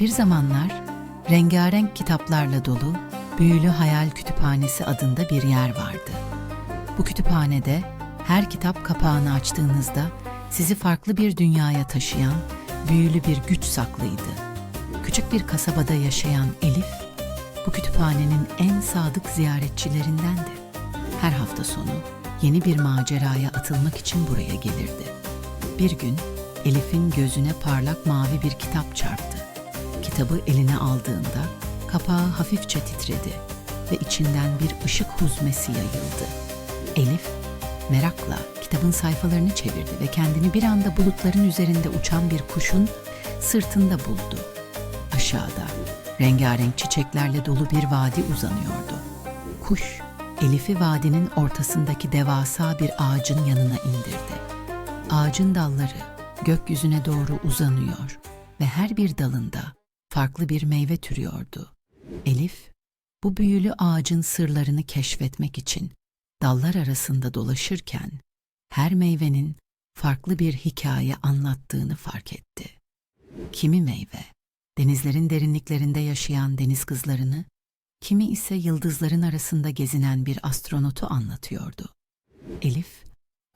Bir zamanlar rengarenk kitaplarla dolu Büyülü Hayal Kütüphanesi adında bir yer vardı. Bu kütüphanede her kitap kapağını açtığınızda sizi farklı bir dünyaya taşıyan büyülü bir güç saklıydı. Küçük bir kasabada yaşayan Elif, bu kütüphanenin en sadık ziyaretçilerindendi. Her hafta sonu yeni bir maceraya atılmak için buraya gelirdi. Bir gün Elif'in gözüne parlak mavi bir kitap çarptı. Kitabı eline aldığında kapağı hafifçe titredi ve içinden bir ışık huzmesi yayıldı. Elif merakla kitabın sayfalarını çevirdi ve kendini bir anda bulutların üzerinde uçan bir kuşun sırtında buldu. Aşağıda rengarenk çiçeklerle dolu bir vadi uzanıyordu. Kuş Elif'i vadinin ortasındaki devasa bir ağacın yanına indirdi. Ağacın dalları gökyüzüne doğru uzanıyor ve her bir dalında farklı bir meyve türüyordu. Elif, bu büyülü ağacın sırlarını keşfetmek için dallar arasında dolaşırken her meyvenin farklı bir hikaye anlattığını fark etti. Kimi meyve, denizlerin derinliklerinde yaşayan deniz kızlarını, kimi ise yıldızların arasında gezinen bir astronotu anlatıyordu. Elif,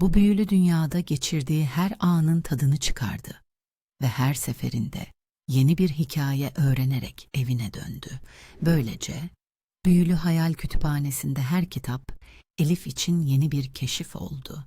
bu büyülü dünyada geçirdiği her anın tadını çıkardı ve her seferinde yeni bir hikaye öğrenerek evine döndü. Böylece Büyülü Hayal Kütüphanesi'nde her kitap Elif için yeni bir keşif oldu.